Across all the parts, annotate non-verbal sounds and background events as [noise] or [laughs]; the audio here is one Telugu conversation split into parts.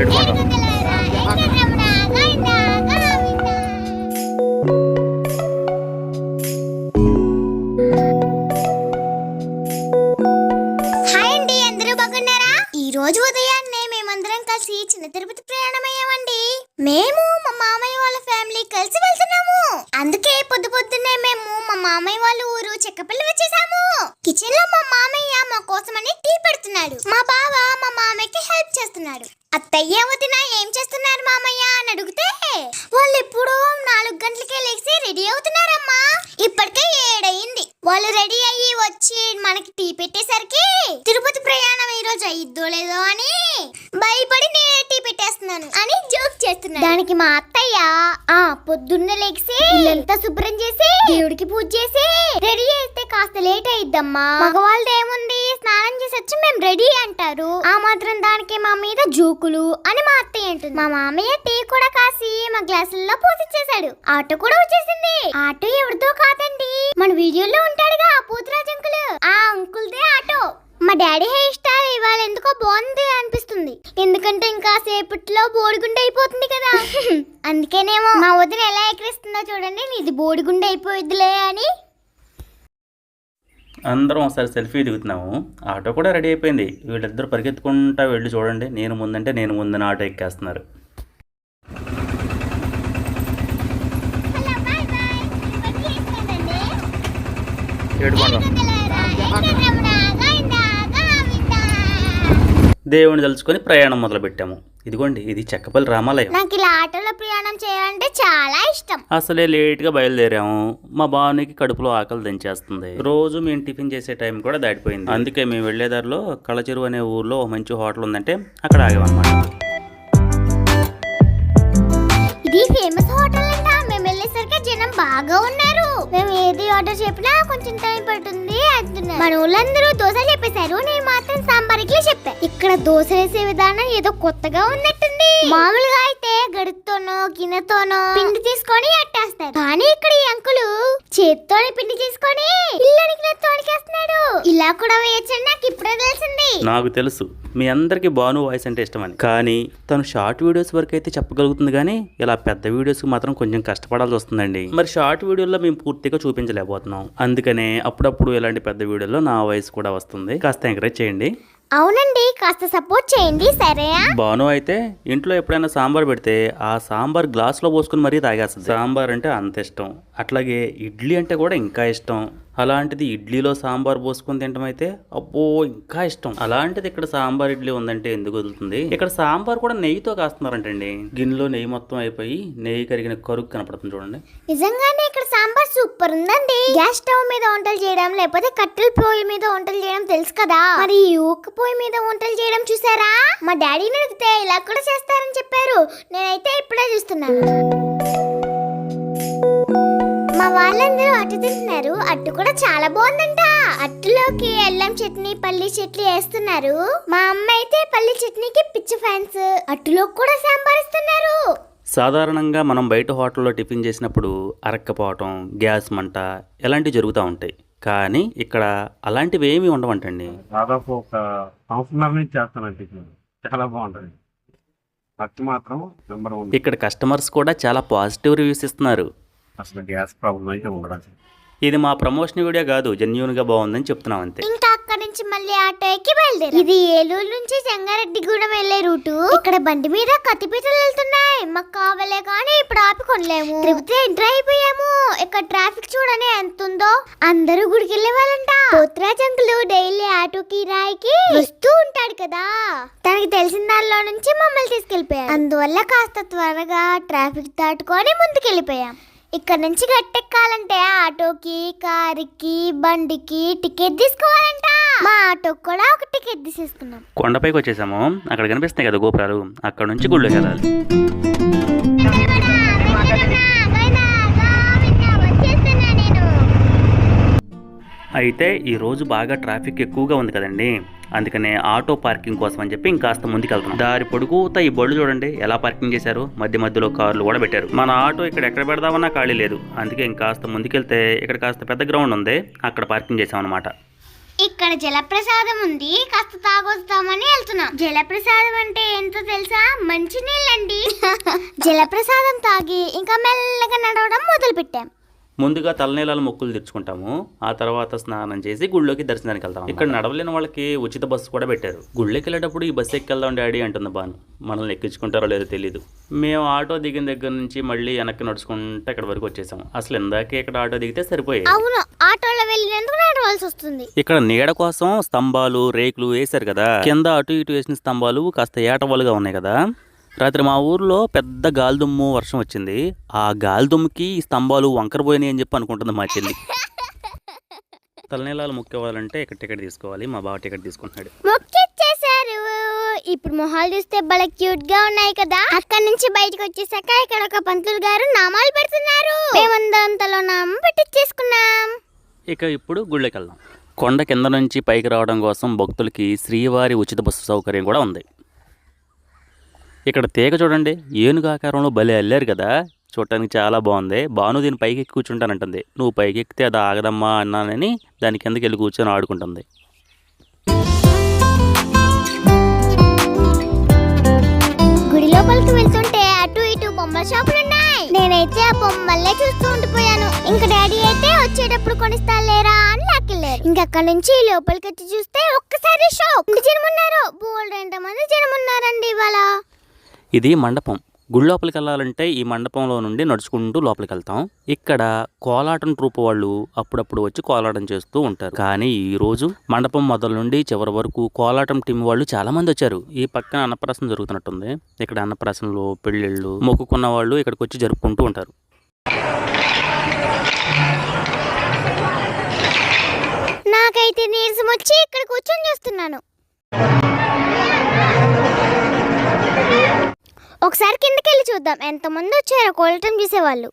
ఏడుకొండ అందరూ రోజు ఉదయాన్నే మేమందరం కలిసి చిన్న తిరుపతి ప్రయాణమయ్యామండి మేము మా మామయ్య వాళ్ళ ఫ్యామిలీ కలిసి వెళ్తున్నాము. అందుకే పొద్దు పొద్దున్నే మేము మా మామయ్య వాళ్ళ ఊరు చెక్కపల్లి వచ్చేసాము. కిచెన్లో మా మామయ్య మా కోసమని టీ పెడుతున్నాడు. మా బావ మా మామయ్యకి హెల్ప్ చేస్తున్నాడు. అత్తయ్య వదిన ఏం చేస్తున్నారు మామయ్య అని అడిగితే వాళ్ళు ఎప్పుడో నాలుగు గంటలకే లేచి రెడీ అవుతున్నారమ్మా. ఇప్పటికే ఏడయింది. వాళ్ళు రెడీ అయ్యి వచ్చి మనకి టీ పెట్టేసరికి తిరుపతి ప్రయాణం ఈ రోజు అయ్యిద్దో లేదో అని భయపడి నేనే టీ పెట్టేస్తున్నాను అని జోక్ చేస్తున్నాను దానికి మా అత్తయ్య ఆ పొద్దున్న లేచి ఇల్లంతా శుభ్రం చేసి దేవుడికి పూజ చేసి రెడీ అయితే కాస్త లేట్ అయిద్దమ్మా. మగవాళ్ళది ఏముంది? స్నానం చేసి వచ్చి మేము రెడీ అంటారు. ఆ మాత్రం దానికి మా మీద జోకులు అని మా అత్తయ్య అంటుంది. మా మామయ్య టీ కూడా కాసి మా గ్లాసుల్లో పోసిచ్చేసాడు ఆటో కూడా వచ్చేసింది. ఆటో ఎవరిదో కాదండి. మన వీడియోలో ఉంటాడుగా ఆ పూతరాజ్ అంకుల్ ఆ అంకుల్దే ఆటో. మా డాడీ హెయిర్ స్టైల్ ఇవాళ ఎందుకో బాగుంది అనిపిస్తుంది. ఎందుకంటే ఇంకా సేపట్లో బోడిగుండ అయిపోతుంది కదా. [laughs] అందుకేనేమో మా వదిన ఎలా ఎక్కిరిస్తుందో చూడండి. ఇది బోడిగుండ అయిపోయిద్దిలే అని అందరం ఒకసారి సెల్ఫీ దిగుతున్నాము. ఆటో కూడా రెడీ అయిపోయింది. వీళ్ళిద్దరు పరిగెత్తుకుంటా వెళ్ళి చూడండి. నేను ముందంటే నేను ముందని ఆటో ఎక్కేస్తున్నారు. ఏడుకొండ. దేవుని తలుచుకొని ప్రయాణం మొదలుపెట్టాము. ఇదిగోండి ఇది చెక్కపల్లి రామాలయం. నాకు ఇలా ఆటోలో ప్రయాణం చేయాలంటే చాలా ఇష్టం. అసలే లేట్గా బయలుదేరాము. మా బావునికి కడుపులో ఆకలి దంచేస్తుంది. రోజు మేము టిఫిన్ చేసే టైం కూడా దాటిపోయింది. అందుకే మేము వెళ్ళే దారిలో కళచెరువు అనే ఊర్లో మంచి హోటల్ ఉందంటే అక్కడ ఆగామన్నమాట. ఇది ఫేమస్ హోటల్ అంట. మేము వెళ్ళేసరికి జనం బాగా ఉన్నారు. మేము ఏది ఆర్డర్ చెప్పినా కొంచెం టైం పడుతుంది అంటున్నారు. మన ఊళ్ళందరూ దోశ చెప్పేశారు నేను మాత్రం సాంబార్ ఇడ్లీ ఇక్కడ దోశ వేసే విధానం ఏదో కొత్తగా ఉన్నట్టు మామూలుగా అయితే గడుతోనో గిన్నెతోనో పిండి తీసుకొని అట్టేస్తారు కానీ ఇక్కడ ఈ అంకులు చేత్తోనే పిండి చేసుకొని ఇల్లు తోడికేస్తున్నాడు ఇలా కూడా వేయచ్చండి నాకు ఇప్పుడే తెలిసింది. నాకు తెలుసు. మీ అందరికీ బాను వాయిస్ అంటే ఇష్టమని. కానీ తను షార్ట్ వీడియోస్ వరకు అయితే చెప్పగలుగుతుంది కానీ ఇలా పెద్ద వీడియోస్ మాత్రం కొంచెం కష్టపడాల్సి వస్తుందండి. మరి షార్ట్ వీడియోలో మేము పూర్తిగా చూపించలేకపోతున్నాం. అందుకనే అప్పుడప్పుడు ఇలాంటి పెద్ద వీడియోలో నా వాయిస్ కూడా వస్తుంది. కాస్త ఎంకరేజ్ చేయండి. అవునండి కాస్త సపోర్ట్ చేయండి సరేనా బాను అయితే ఇంట్లో ఎప్పుడైనా సాంబార్ పెడితే ఆ సాంబార్ గ్లాస్లో పోసుకుని మరీ తాగేస్తుంది. సాంబార్ అంటే అంత ఇష్టం. అట్లాగే ఇడ్లీ అంటే కూడా ఇంకా ఇష్టం. అలాంటిది ఇడ్లీలో సాంబార్ పోసుకొని తినడం అయితే అబ్బో ఇంకా ఇష్టం. అలాంటిది ఇక్కడ సాంబార్ ఇడ్లీ ఉందంటే ఎందుకు వదులుతుంది? ఇక్కడ సాంబార్ కూడా నెయ్యితో కాస్తున్నారంటండి. గిన్నెలో నెయ్యి మొత్తం అయిపోయి నెయ్యి కరిగిన కరుగు కనపడుతుంది చూడండి. నిజంగానే ఇక్కడ సాంబార్ సూపర్ ఉందండి. గ్యాస్ స్టవ్ మీద వంటలు చేయడం లేకపోతే కట్టెల పొయ్యి మీద వంటలు చేయడం తెలుసు కదా? మరి ఊక పొయ్యి మీద వంటలు చేయడం చూసారా? మా డాడీని అడిగితే ఇలా కూడా చేస్తారని చెప్పారు. నేనైతే ఇప్పుడే చూస్తున్నాను. మా వాళ్ళందరూ అట్టు తింటున్నారు. అట్టు కూడా చాలా బాగుందంట. అట్టులోకి అల్లం చట్నీ పల్లి చట్నీ వేస్తున్నారు. మా అమ్మ అయితే పల్లి చట్నీకి పిచ్చి ఫ్యాన్స్. అట్టులో కూడా సాంబార్ ఇస్తున్నారు. సాధారణంగా మనం బయట హోటల్లో టిఫిన్ చేసినప్పుడు అరక్కపోవటం గ్యాస్ మంట ఇలాంటివి జరుగుతూ ఉంటాయి. కానీ ఇక్కడ అలాంటివి ఏమీ ఉండవంటండి. దాదాపు ఒక సంవత్సరం నుంచి చేస్తానండి. చాలా బాగుంటుంది. మాత్రం ఇక్కడ కస్టమర్స్ కూడా చాలా పాజిటివ్ రివ్యూస్ ఇస్తున్నారు. అసలు గ్యాస్ ప్రాబ్లం అయితే ఉండదు ఇది మా ప్రమోషన్ వీడియో కాదు జెన్యున్గా బాగుందని చెప్తున్నాం అంతే. ఇంకా అక్కడి నుంచి మళ్ళీ ఆటో ఎక్కి బయలుదేరి. ఇది ఏలూరు నుంచి జంగారెడ్డిగూడెం వెళ్ళే రూటు. ఇక్కడ బండి మీద కత్తిపీటలు వెళ్తున్నాయి. మాకు కావాలే కానీ ఇప్పుడు ఆపి కొనలేము తిరుపతి ఎంటర్ అయిపోయాము. ఇక్కడ ట్రాఫిక్ చూడని ఎంత ఉందో అందరూ గుడికి వెళ్ళే వాళ్ళంట పోత్రాజ్ అంకులు డైలీ ఆటోకి రాయికి వస్తూ ఉంటాడు కదా. తనకి తెలిసిన దానిలో నుంచి మమ్మల్ని తీసుకెళ్ళిపోయారు అందువల్ల కాస్త త్వరగా ట్రాఫిక్ దాటుకొని ముందుకెళ్ళిపోయాం. ఇక్కడ నుంచి గట్టెక్కాలంటే ఆటోకి కారుకి బండికి టికెట్ తీసుకోవాలంట. మా ఆటోకి కూడా ఒక టికెట్ తీసేసుకున్నాం. కొండపైకి వచ్చేసాము. అక్కడ కనిపిస్తున్నాయి కదా గోపురాలు. అక్కడ నుంచి గుళ్ళోకి వెళ్ళాలి. అయితే ఈ రోజు బాగా ట్రాఫిక్ ఎక్కువగా ఉంది కదండి. అందుకనే ఆటో పార్కింగ్ కోసం అని చెప్పి ఇంకాస్త ముందుకెళ్తున్నాం. దారి పొడుగుతా ఈ బళ్ళు చూడండి ఎలా పార్కింగ్ చేశారు? మధ్య మధ్యలో కార్లు కూడా పెట్టారు. మన ఆటో ఇక్కడ ఎక్కడ పెడదామన్నా ఖాళీ లేదు. అందుకే ఇంకాస్త ముందుకెళ్తే ఇక్కడ కాస్త పెద్ద గ్రౌండ్ ఉంది అక్కడ పార్కింగ్ చేసాం అనమాట ఇక్కడ జలప్రసాదం ఉంది కాస్త తాగొస్తామని వెళ్తున్నాం. జలప్రసాదం అంటే ఏంటో తెలుసా? మంచి నీళ్ళండి [laughs] జలప్రసాదం తాగి ఇంకా మెల్లగా నడవడం మొదలు పెట్టాం ముందుగా తలనీలాల మొక్కులు తెచ్చుకుంటాము. ఆ తర్వాత స్నానం చేసి గుళ్ళోకి దర్శనానికి వెళ్తాం ఇక్కడ నడవలేని వాళ్ళకి ఉచిత బస్సు కూడా పెట్టారు. గుళ్ళోకి వెళ్ళేటప్పుడు ఈ బస్సు ఎక్కి వెళ్దాం డాడీ అంటుంది బాను మనల్ని ఎక్కించుకుంటారో లేదో తెలియదు మేము ఆటో దిగిన దగ్గర నుంచి మళ్ళీ వెనక్కి నడుచుకుంటే ఇక్కడ వరకు వచ్చేసాం. అసలు ఇందాకే ఇక్కడ ఆటో దిగితే సరిపోయాయి అవును ఆటోలో వెళ్ళినందుకు నడవాల్సి వస్తుంది. ఇక్కడ నీడ కోసం స్తంభాలు రేకులు వేశారు కదా. కింద అటు ఇటు వేసిన స్తంభాలు కాస్త ఏటవాలుగా ఉన్నాయి కదా. రాత్రి మా ఊర్లో పెద్ద గాలిదుమ్ము వర్షం వచ్చింది. ఆ గాలిదుమ్ముకి ఈ స్తంభాలు వంకర పోయినాయి అని చెప్పి అనుకుంటుంది మా చెల్లి. [laughs] తలనీలాలు ముక్కేవాలంటే ఇక్కడ టికెట్ తీసుకోవాలి. మా బావ టికెట్ తీసుకుంటున్నాడు. మొక్కిచ్చేసారు ఇప్పుడు మొహాలు చూస్తే భలే క్యూట్గా ఉన్నాయి కదా. అక్కడ నుంచి బయటకు వచ్చేసాక ఇక్కడ ఒక పంతులు గారు నామాలు పెడుతున్నారు. మేమందరం తలో నామం పెట్టించేసుకున్నాం. ఇక ఇప్పుడు గుళ్ళకి వెళ్దాం కొండ కింద నుంచి పైకి రావడం కోసం భక్తులకి శ్రీవారి ఉచిత బస్సు సౌకర్యం కూడా ఉంది. ఇక్కడ తీగ చూడండి ఏనుగు ఆకారంలో భలే అల్లారు కదా. చూడటానికి చాలా బాగుంది. బాను దీని పైకి ఎక్కి కూర్చుంటానంటుంది. నువ్వు పైకి ఎక్కితే అది ఆగదమ్మా అన్నానని దాని కిందకి వెళ్ళి కూర్చొని ఆడుకుంటుంది. గుడి లోపలికి వెళ్తుంటే అటు ఇటు బొమ్మల షాపులు ఉన్నాయి. నేనైతే ఆ బొమ్మలే చూస్తూ ఉండిపోయాను. ఇంకా డాడీ అయితే వచ్చేటప్పుడు కొనిస్తా లేరా అని లాక్కెళ్ళారు. ఇంకా అక్కడ నుంచి లోపలికి వచ్చి చూస్తే ఒక్కసారి షాప్ జనం ఉన్నారు. బోల్డ్ ఎంతమంది జనం ఉన్నారండి ఇవాళ. ఇది మండపం. గుడి లోపలికి వెళ్ళాలంటే ఈ మండపంలో నుండి నడుచుకుంటూ లోపలికి వెళ్తాం ఇక్కడ కోలాటం ట్రూప్ వాళ్ళు అప్పుడప్పుడు వచ్చి కోలాటం చేస్తూ ఉంటారు. కానీ ఈ రోజు మండపం మొదలు నుండి చివరి వరకు కోలాటం టీం వాళ్ళు చాలా మంది వచ్చారు. ఈ పక్కన అన్నప్రాసన జరుగుతున్నట్టుంది. ఇక్కడ అన్నప్రాసనలు పెళ్ళిళ్ళు మొక్కుకున్న వాళ్ళు ఇక్కడికి వచ్చి జరుపుకుంటూ ఉంటారు. నాకైతే నీరసం వచ్చి ఇక్కడ కూర్చొని చూస్తున్నాను. ఒకసారి కిందకెళ్ళి చూద్దాం. ఎంతమంది వచ్చారో కోలటం చూసేవాళ్ళు.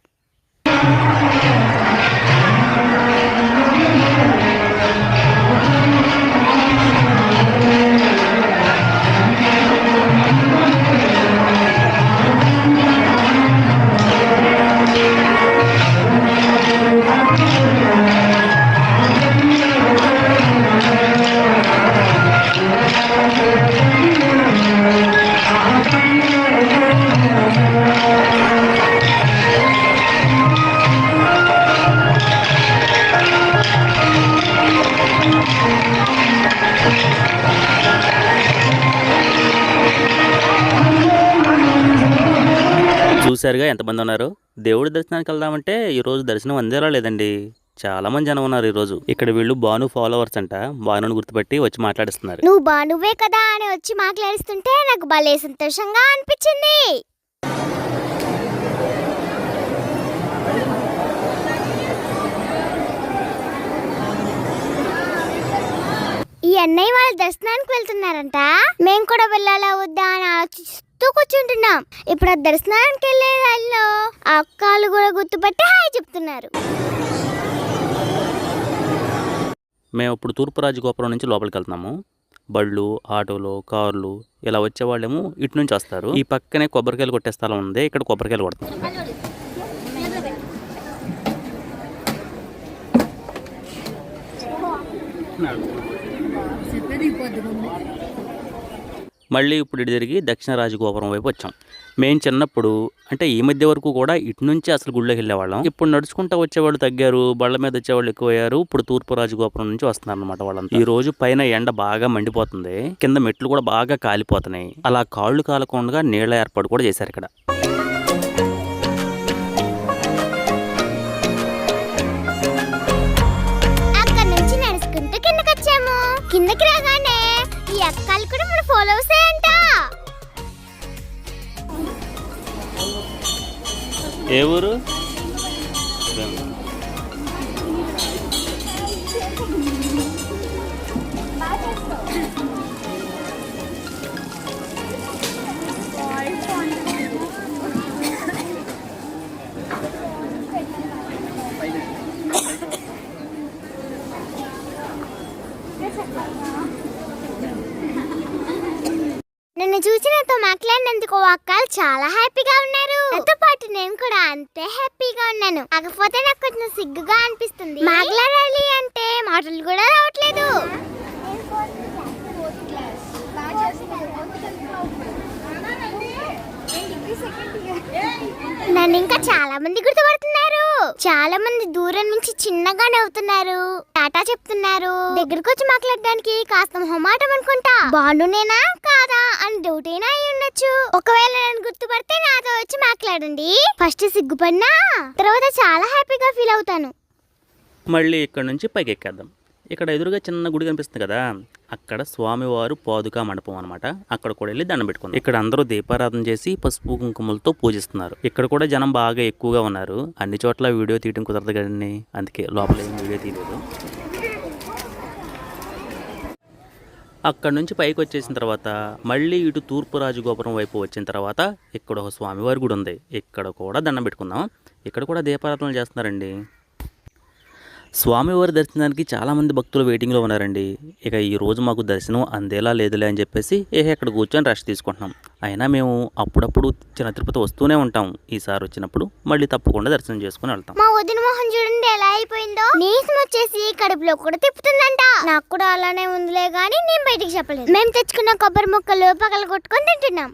చూశారుగా ఎంతమంది ఉన్నారు? దేవుడి దర్శనానికి వెళ్దామంటే ఈరోజు దర్శనం అందేలా లేదండి. చాలామంది జనం ఉన్నారు ఈరోజు ఇక్కడ వీళ్ళు బాను ఫాలోవర్స్ అంట. బాను గుర్తుపట్టి వచ్చి మాట్లాడిస్తున్నారు. నువ్వు బానువే కదా అని వచ్చి మాట్లాడిస్తుంటే నాకు భలే సంతోషంగా అనిపించింది. ఈ అన్నయ్య వాళ్ళ దర్శనానికి వెళ్తున్నారంట. మేము కూడా వెళ్ళాలా వద్దా అని ఆలోచిస్తూ కూర్చుంటున్నాం ఇప్పుడు దర్శనానికి వెళ్ళే దారిలో ఆ అక్కలు కూడా గుర్తుపట్టి హాయ్ చెప్తున్నారు. మేము ఇప్పుడు తూర్పు రాజగోపురం నుంచి లోపలికి వెళ్తున్నాము. బళ్ళు ఆటోలు కార్లు ఇలా వచ్చే వాళ్ళేమో ఇటు నుంచి వస్తారు. ఈ పక్కనే కొబ్బరికాయలు కొట్టే స్థలం ఉంది. ఇక్కడ కొబ్బరికాయలు కొడతాం. మళ్ళీ ఇప్పుడు ఇటు తిరిగి దక్షిణ రాజగోపురం వైపు వచ్చాం. మేము చిన్నప్పుడు అంటే ఈ మధ్య వరకు కూడా ఇటు నుంచి అసలు గుళ్ళోకి వెళ్ళేవాళ్ళం. ఇప్పుడు నడుచుకుంటూ వచ్చేవాళ్ళు తగ్గారు బళ్ళ మీద వచ్చేవాళ్ళు ఎక్కువయ్యారు. ఇప్పుడు తూర్పు రాజగోపురం నుంచి వస్తున్నారు అనమాట వాళ్ళంతా. ఈ రోజు పైన ఎండ బాగా మండిపోతుంది. కింద మెట్లు కూడా బాగా కాలిపోతున్నాయి. అలా కాళ్ళు కాలకుండా నీళ్ళ ఏర్పాటు కూడా చేశారు ఇక్కడ. ఏ ఊరు? కూడా అంతే హ్యాపీగా ఉన్నాను. కాకపోతే నాకు కొంచెం సిగ్గుగా అనిపిస్తుంది. మాట్లాడాలి అంటే మాటలు కూడా రావట్లేదు. నన్ను ఇంకా చాలా మంది గుర్తుపడుతున్నారు చాలా మంది దూరం నుంచి చిన్నగా నవ్వుతున్నారు. టాటా చెప్తున్నారు దగ్గరకు వచ్చి మాట్లాడడానికి కాస్త మొహమాటం అనుకుంటా. బాండునేనా కాదా? అని డౌట్ అయినా అయి ఉండొచ్చు. ఒకవేళ నన్ను గుర్తుపడితే నాతో వచ్చి మాట్లాడండి. ఫస్ట్ సిగ్గుపడినా తర్వాత చాలా హ్యాపీగా ఫీల్ అవుతాను. మళ్ళీ ఇక్కడ నుంచి పైకి ఎక్కేద్దాం ఇక్కడ ఎదురుగా చిన్న గుడి కనిపిస్తుంది కదా అక్కడ స్వామివారు పాదుక మండపం అనమాట అక్కడ కూడా వెళ్ళి దండం పెట్టుకుంది. ఇక్కడ అందరూ దీపారాధన చేసి పసుపు కుంకుమలతో పూజిస్తున్నారు. ఇక్కడ కూడా జనం బాగా ఎక్కువగా ఉన్నారు. అన్ని చోట్ల వీడియో తీయడం కుదరదు కదండి. అందుకే లోపల ఏం వీడియో తీయలేదు. అక్కడ నుంచి పైకి వచ్చేసిన తర్వాత మళ్ళీ ఇటు తూర్పు రాజగోపురం వైపు వచ్చిన తర్వాత ఇక్కడ ఒక స్వామివారి గుడి ఉంది. ఇక్కడ కూడా దండం పెట్టుకుందాం. ఇక్కడ కూడా దీపారాధనలు చేస్తున్నారండి. స్వామివారి దర్శనానికి చాలామంది భక్తులు వెయిటింగ్లో ఉన్నారండి. ఇక ఈ రోజు మాకు దర్శనం అందేలా లేదులే అని చెప్పేసి ఏ ఇక్కడ కూర్చొని రెస్ట్ తీసుకుంటున్నాం. అయినా మేము అప్పుడప్పుడు చిన్న తిరుపతి వస్తూనే ఉంటాం. ఈసారి వచ్చినప్పుడు మళ్ళీ తప్పకుండా దర్శనం చేసుకుని వెళ్తాం. మా వదిన మొహం చూడండి ఎలా అయిపోయిందో. నీసం వచ్చేసి కడుపులో కూడా తిప్పుతుందంట. నాకు కూడా అలానే ఉందిలే గానీ నేను బయటికి చెప్పలేదు. మేము తెచ్చుకున్న కొబ్బరి ముక్కలు పగల కొట్టుకొని తింటున్నాం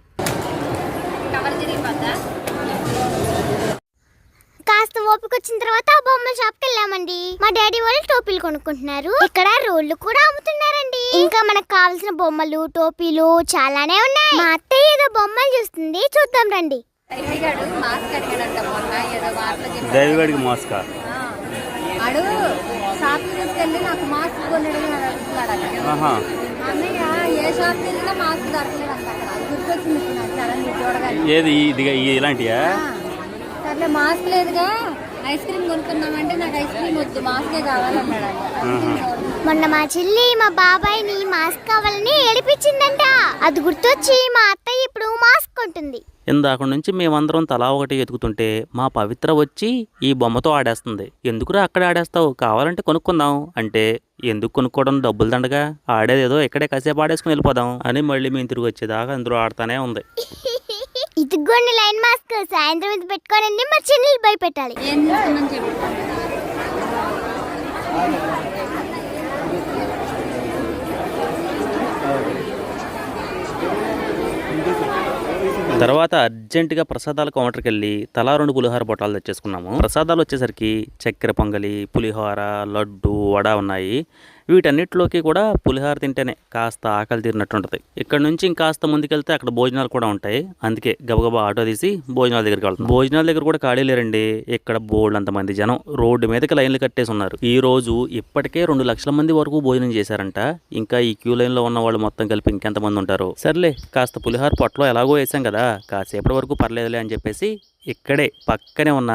కాస్త ఓపిక వచ్చిన తర్వాత ఆ బొమ్మల షాప్కి వెళ్ళామండి. మా డాడీ వాళ్ళు టోపీలు కొనుక్కుంటున్నారు. ఇక్కడ రోళ్ళు కూడా అమ్ముతున్నారండి. ఇంకా మనకు కావాల్సిన బొమ్మలు టోపీలు చాలానే ఉన్నాయి. మా అత్తయ్య ఏదో బొమ్మలు చూస్తుంది. చూద్దాం రండి. దైవడికి మోస్కా. షాప్ తీసుకెళ్ళి నాకు మాస్క్ కొనడం అని అడుగుతున్నాడు అన్నయ్య ఏ షాప్ వెళ్ళినా మాస్క్ దొరకలేదు అంట గుర్తొచ్చింది ఏది ఇదిగా ఇలాంటియా? సర్లే మాస్క్ లేదుగా. ఐస్ క్రీమ్ కొనుక్కుందామంటే నాకు ఐస్ క్రీమ్ వద్దు మాస్కే కావాలన్నాడు మొన్న మా చెల్లి మా బాబాయ్ని మాస్క్ కావాలని ఏడిపించిందంట. అది గుర్తొచ్చి మా అత్తయ్య ఇప్పుడు మాస్క్ కొంటుంది. ఇందాక నుంచి మేమందరం తలా ఒకటి ఎతుకుతుంటే మా పవిత్ర వచ్చి ఈ బొమ్మతో ఆడేస్తుంది. ఎందుకురా అక్కడ ఆడేస్తావు? కావాలంటే కొనుక్కుందాం. అంటే ఎందుకు కొనుక్కోవడం? డబ్బులు దండగా. ఆడేదేదో ఇక్కడే కాసేపు ఆడేసుకుని వెళ్ళిపోదాం అని మళ్ళీ మేము తిరిగి వచ్చేదాకా అందులో ఆడుతానే ఉంది. [laughs] ఇదిగోండి లైన్ మాస్క్. సాయంత్రం ఇది పెట్టుకోనండి మా చెల్లెలు భయపెట్టాలి ఏం చేస్తున్నాను చెప్పి. తర్వాత అర్జెంటుగా ప్రసాదాల కౌంటర్కి వెళ్ళి తలా రెండు పులిహోర పొట్టాలు తెచ్చేసుకున్నాము. ప్రసాదాలు వచ్చేసరికి చక్కెర పొంగలి పులిహోర లడ్డు వడ ఉన్నాయి. వీటన్నిటిలోకి కూడా పులిహోర తింటేనే కాస్త ఆకలి తీరినట్టు ఉంటుంది ఇక్కడ నుంచి ఇంకాస్త ముందుకెళ్తే అక్కడ భోజనాలు కూడా ఉంటాయి. అందుకే గబగబా ఆటో తీసి భోజనాల దగ్గరికి వెళ్తాం భోజనాల దగ్గర కూడా ఖాళీ లేరండి. ఇక్కడ బోల్డ్ అంతమంది జనం. రోడ్డు మీదకి లైన్లు కట్టేసి ఉన్నారు. ఈ రోజు ఇప్పటికే రెండు లక్షల మంది వరకు భోజనం చేశారంట. ఇంకా ఈ క్యూ లైన్లో ఉన్న వాళ్ళు మొత్తం కలిపి ఇంకెంతమంది ఉంటారు? సర్లే కాస్త పులిహార పొట్టలో ఎలాగో వేసాం కదా. కాసేపటి వరకు పర్లేదులే అని చెప్పేసి ఇక్కడే పక్కనే ఉన్న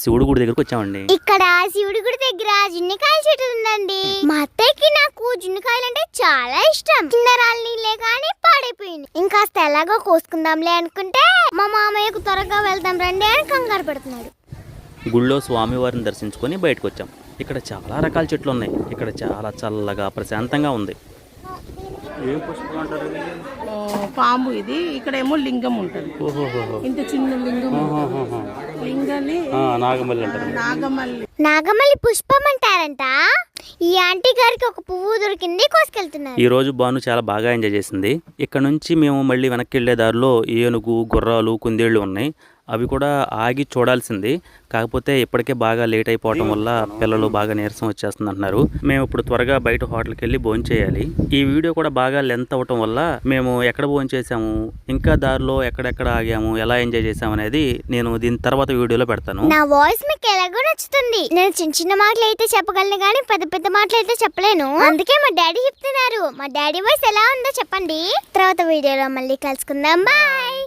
శివుడు గుడి దగ్గరకు వచ్చామండి. ఇక్కడ శివుడి గుడి దగ్గర జున్నికాయల చెట్టు ఉందండి. మా అత్తయ్యకి నాకు జున్నికాయలు అంటే చాలా ఇష్టం. కిందరాలు నీళ్ళే కానీ పాడైపోయింది. ఇంకాస్త ఎలాగో కోసుకుందాంలే అనుకుంటే మా మామయ్యకు త్వరగా వెళ్దాం రండి అని కంగారు పెడుతున్నాడు. గుళ్ళో స్వామివారిని దర్శించుకొని బయటకు వచ్చాం. ఇక్కడ చాలా రకాల చెట్లు ఉన్నాయి. ఇక్కడ చాలా చల్లగా ప్రశాంతంగా ఉంది. ఏం పుష్పం అంటారు? పాము ఇది. ఇక్కడేమో లింగం ఉంటుంది. ఇంత చిన్న లింగం లింగాన్ని నాగమల్లి నాగమల్లి. నాగమల్లి పుష్పం అంటారంట. ఈ ఆంటీ గారికి ఒక పువ్వు దొరికింది కోసుకెళ్తున్నారు. ఈ రోజు బాను చాలా బాగా ఎంజాయ్ చేసింది. ఇక్కడ నుంచి మేము మళ్ళీ వెనక్కి వెళ్ళే దారిలో ఏనుగు గుర్రాలు కుందేళ్ళు ఉన్నాయి. అవి కూడా ఆగి చూడాల్సింది. కాకపోతే ఇప్పటికే బాగా లేట్ అయిపోవటం వల్ల పిల్లలు బాగా నీరసం వచ్చేస్తుంది అంటున్నారు మేము ఇప్పుడు త్వరగా బయట హోటల్కి వెళ్ళి భోంచేయాలి ఈ వీడియో కూడా బాగా లెంత్ అవ్వటం వల్ల మేము ఎక్కడ భోంచేసాము ఇంకా దారిలో ఎక్కడెక్కడ ఆగాము ఎలా ఎంజాయ్ చేసాము అనేది నేను దీని తర్వాత వీడియోలో పెడతాను. నా వాయిస్ మీకు ఎలాగో నచ్చుతుంది. నేను చిన్న చిన్న మాటలు అయితే చెప్పగలను కానీ పెద్ద పెద్ద మాటలు అయితే చెప్పలేను. అందుకే మా డాడీ చెప్తున్నారు. మా డాడీ వాయిస్ ఎలా ఉందో చెప్పండి. తర్వాత వీడియోలో మళ్ళీ కలుసుకుందాం. బాయ్.